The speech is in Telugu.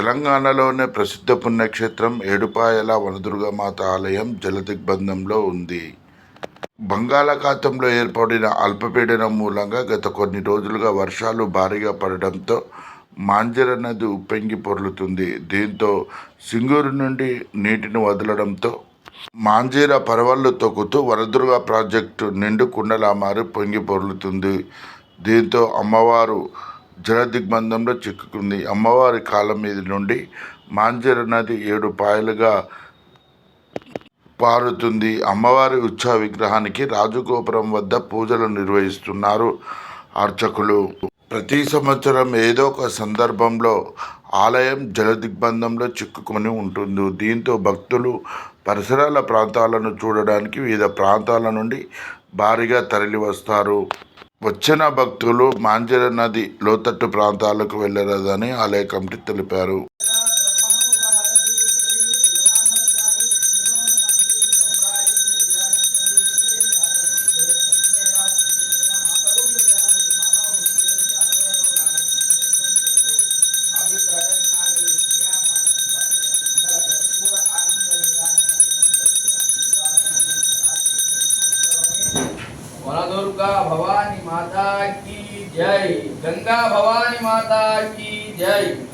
తెలంగాణలోనే ప్రసిద్ధ పుణ్యక్షేత్రం ఏడుపాయల వనదుర్గమాత ఆలయం జలదిగ్బంధంలో ఉంది. బంగాళాఖాతంలో ఏర్పడిన అల్పపీడనం మూలంగా గత కొన్ని రోజులుగా వర్షాలు భారీగా పడడంతో మాంజర నది ఉప్పొంగి పొర్లుతుంది. దీంతో సింగూరు నుండి నీటిని వదలడంతో మాంజీర పరవళ్ళు తొక్కుతూ వనదుర్గ ప్రాజెక్టు నిండు కుండలా మారి పొంగి పొర్లుతుంది. దీంతో అమ్మవారు జలదిగ్బంధంలో చిక్కుకుంది. అమ్మవారి కాలం మీద నుండి మాంజర నది ఏడు పాయలుగా పారుతుంది. అమ్మవారి ఉత్సవ విగ్రహానికి రాజగోపురం వద్ద పూజలు నిర్వహిస్తున్నారు అర్చకులు. ప్రతి సంవత్సరం ఏదో ఒక సందర్భంలో ఆలయం జలదిగ్బంధంలో చిక్కుకొని ఉంటుంది. దీంతో భక్తులు పరిసరాల ప్రాంతాలను చూడడానికి వివిధ ప్రాంతాల నుండి భారీగా తరలి వస్తారు వచ్చిన భక్తులు మాంజర నది లోతట్టు ప్రాంతాలకు వెళ్ళరాదని ఆలయ కమిటీ తెలిపారు. वनदुर्गा भवानी माता की जय। गंगा भवानी माता की जय।